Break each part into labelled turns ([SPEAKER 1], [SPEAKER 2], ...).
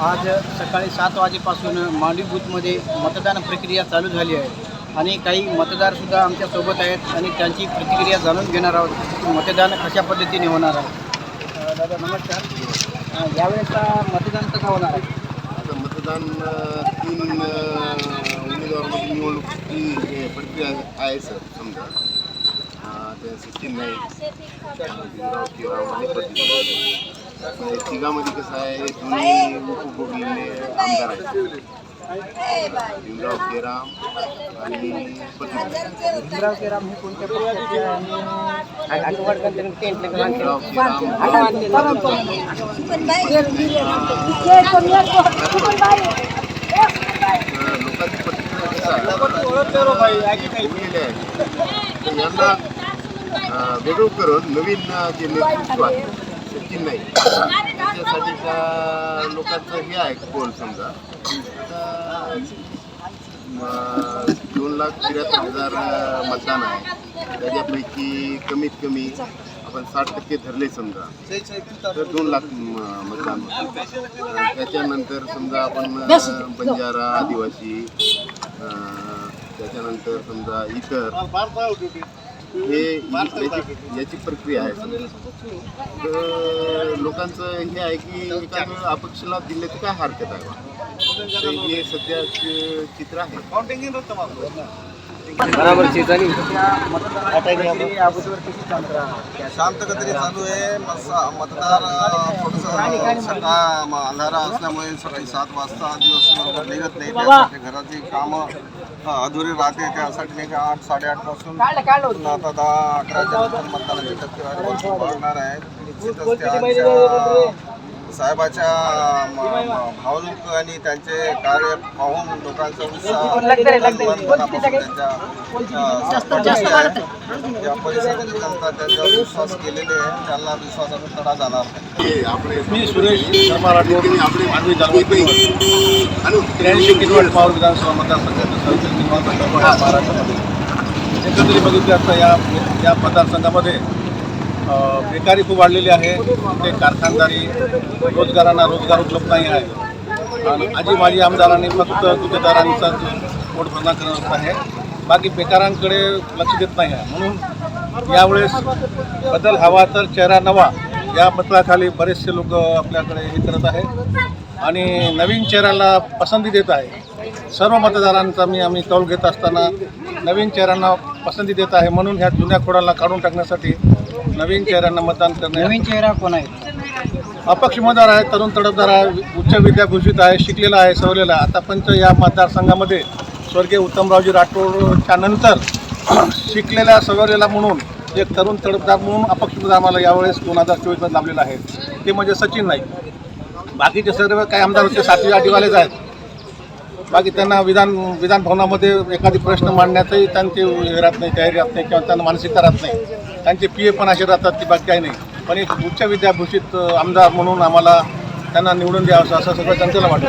[SPEAKER 1] आज सकाळी सात वाजेपासून मांडवी बूथमध्ये मतदान प्रक्रिया चालू झाली आहे. आणि काही मतदारसुद्धा आमच्यासोबत आहेत आणि त्यांची प्रतिक्रिया जाणून घेणार आहोत मतदान कशा पद्धतीने होणार आहे. दादा नमस्कार. यावेळेचा मतदान कसं होणार आहे?
[SPEAKER 2] आता मतदान तीन उमेदवारांमध्ये निवडणुकीची प्रक्रिया आहे सर समजा. ते म्हणजे तिघामध्ये कसं आहे? दोन्ही उपभोगलेले आमदार आहेत. भीमराव केराम आणि
[SPEAKER 1] भीमराव केराम हे कोणत्या पक्षाचे
[SPEAKER 2] भीमराव केराम लोकांची प्रतिक्रिया कसं यांना वेगळं करून नवीन जे नेतृत्व आहे सचिन नाही. त्याच्यासाठीच्या लोकांचं हे आहे कोण समजा. दोन लाख त्र्याहत्तर हजार मतदान आहे. त्याच्यापैकी कमीत कमी आपण साठ टक्के धरले समजा. तर दोन लाख मतदान त्याच्यानंतर समजा आपण बंजारा आदिवासी त्याच्यानंतर समजा इतर हे याची याची प्रक्रिया आहे. तर लोकांचं हे आहे की एखादं अपक्षला दिले तर काय हरकत आहे? हे सध्या चित्र आहे.
[SPEAKER 1] बराबर शेजारी
[SPEAKER 3] शांत गतीने चालू आहे. मतदार सकाळ अंधारा असल्यामुळे सकाळी सात वाजता दिवस बरोबर निघत नाही. त्यासाठी घराची कामं अधुरी राहते. त्यासाठी नाही का आठ साडेआठपासून आता दहा अकराच्या नंतर मतदानाची टक्केवारी भरपूर वाढणार आहे साहेबाच्या भावनिक आणि त्यांचे कार्य पाहून लोकांचा उत्साह परिसरातील जनता त्यांच्यावर विश्वास केलेले आहे. त्यांना विश्वासाचा तडा जाणार
[SPEAKER 4] मी सुरेश शर्मा राठोड.
[SPEAKER 2] आपले
[SPEAKER 4] तालुक्यातील
[SPEAKER 2] आणि
[SPEAKER 4] त्र्याऐंशी किलोमीटर पॉवर विधानसभा मतदारसंघाचं महाराष्ट्रामध्ये. एकंदरीत बघितलं असता या या मतदारसंघामध्ये बेकारी खूप वाढलेली आहे. ते कारखानदारी रोजगारांना रोजगार उपलब्ध नाही आहे. आणि आजी माझी आमदारांनी फक्त गुत्तेदारांचा पोटभरणा करत आहे. बाकी बेकारांकडे लक्ष देत नाही आहे. म्हणून यावेळेस बदल हवा तर चेहरा नवा या पत्राखाली बरेचसे लोक आपल्याकडे हे करत आहे आणि नवीन चेहऱ्याला पसंती देत आहे. सर्व मतदारांचा मी आम्ही कौल घेत असताना नवीन चेहऱ्यांना पसंती देत आहे. म्हणून ह्या जुन्या खोडाला काढून टाकण्यासाठी नवीन चेहऱ्यांना मतदान करणे.
[SPEAKER 1] नवीन चेहरा कोण आहे?
[SPEAKER 4] अपक्ष उमेदवार आहे तरुण तडफदार आहे उच्च विद्याभूषित आहे शिकलेला आहे सवरलेला आहे. आतापर्यंत या मतदारसंघामध्ये स्वर्गीय उत्तमरावजी राठोडच्या नंतर शिकलेल्या सवरलेला म्हणून एक तरुण तडफदार म्हणून अपक्ष उमेदवार आम्हाला यावेळेस दोन हजार चोवीसमध्ये लाभलेला आहे. ते म्हणजे सचिन नाईक. बाकीचे सर्व काही आमदार होते सातवी आठवीवालेच आहेत. बाकी त्यांना विधान विधान भवनामध्ये एखादी प्रश्न मांडण्याचंही त्यांची हे राहत नाही तयारी राहत नाही किंवा त्यांना मानसिकता राहत नाही. त्यांचे पी ए पण असे राहतात की बाकी काही नाही. पण एक उच्च विद्याभूषित आमदार म्हणून आम्हाला त्यांना निवडून द्यावं असं सगळं जनतेला वाटतं.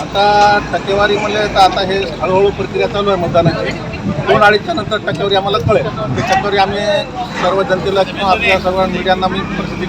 [SPEAKER 4] आता टक्केवारी म्हणले तर आता हे हळूहळू प्रक्रिया चालू आहे मतदानाची. दोन अडीचच्या नंतर टक्केवारी आम्हाला कळेल. ते टक्केवारी आम्ही सर्व जनतेला किंवा आपल्या सर्व मीडियांना मी प्रसिद्धी